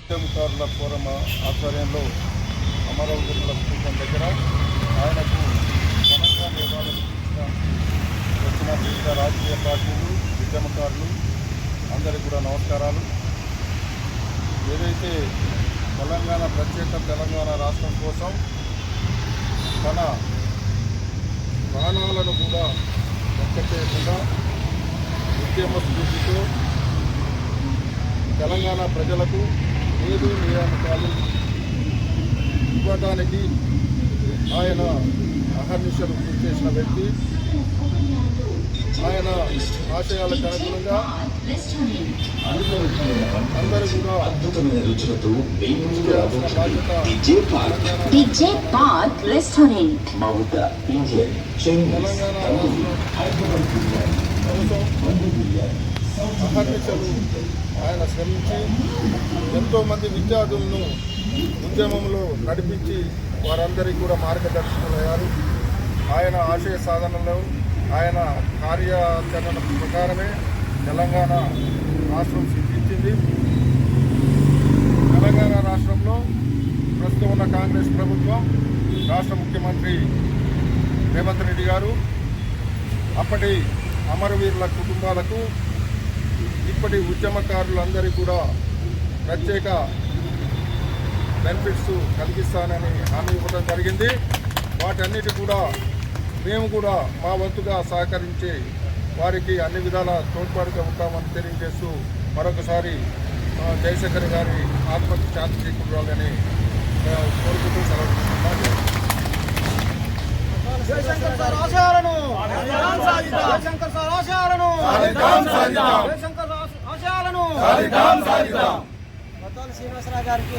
ఉద్యమకారుల ఫోరం ఆధ్వర్యంలో అమరవీరుల స్థూపం దగ్గర ఆయనకు ఘనంగా నివాళులు వచ్చిన వివిధ రాజకీయ పార్టీలు ఉద్యమకారులు అందరికీ కూడా నమస్కారాలు. ఏదైతే తెలంగాణ ప్రత్యేక తెలంగాణ రాష్ట్రం కోసం తన ప్రాణాలను కూడా చేయకుండా ఉద్యమ స్ఫూర్తితో తెలంగాణ ప్రజలకు ఏదో నియామకాలు ఇవ్వడానికి ఆయన అహర్నిశలు కృషి చేసిన వ్యక్తి. ఆయన ఆశయాలకు అనుగుణంగా అందరూ కూడా తెలంగాణ అహర్నిశలు ఆయన శ్రమించి ఎంతోమంది విద్యార్థులను ఉద్యమంలో నడిపించి వారందరికీ కూడా మార్గదర్శకులయ్యారు. ఆయన ఆశయ సాధనలో ఆయన కార్యాచరణ ప్రకారమే తెలంగాణ రాష్ట్రం సిద్ధించింది. తెలంగాణ రాష్ట్రంలో ప్రస్తుతం ఉన్న కాంగ్రెస్ ప్రభుత్వం రాష్ట్ర ముఖ్యమంత్రి రేవంత్ రెడ్డి గారు అప్పటి అమరవీరుల కుటుంబాలకు ఇప్పటి ఉద్యమకారులందరికీ కూడా ప్రత్యేక బెనిఫిట్స్ కలిగిస్తానని హామీ ఇవ్వడం జరిగింది. వాటన్నిటి కూడా మేము కూడా మా వంతుగా సహకరించి వారికి అన్ని విధాల తోడ్పాటుగా ఉంటామని తెలియజేస్తూ మరొకసారి జయశంకర్ గారి ఆత్మకు శాంతి చేకూరాలని కోరుకుంటూ సెలవు తీసుకుంటున్నాను. జయశంకర్ సార్ ఆశయాలను. జయశంకర్ సార్ ఆశయాలను. జయశంకర్ ఆశయాలను. శ్రీనివాసరావు గారికి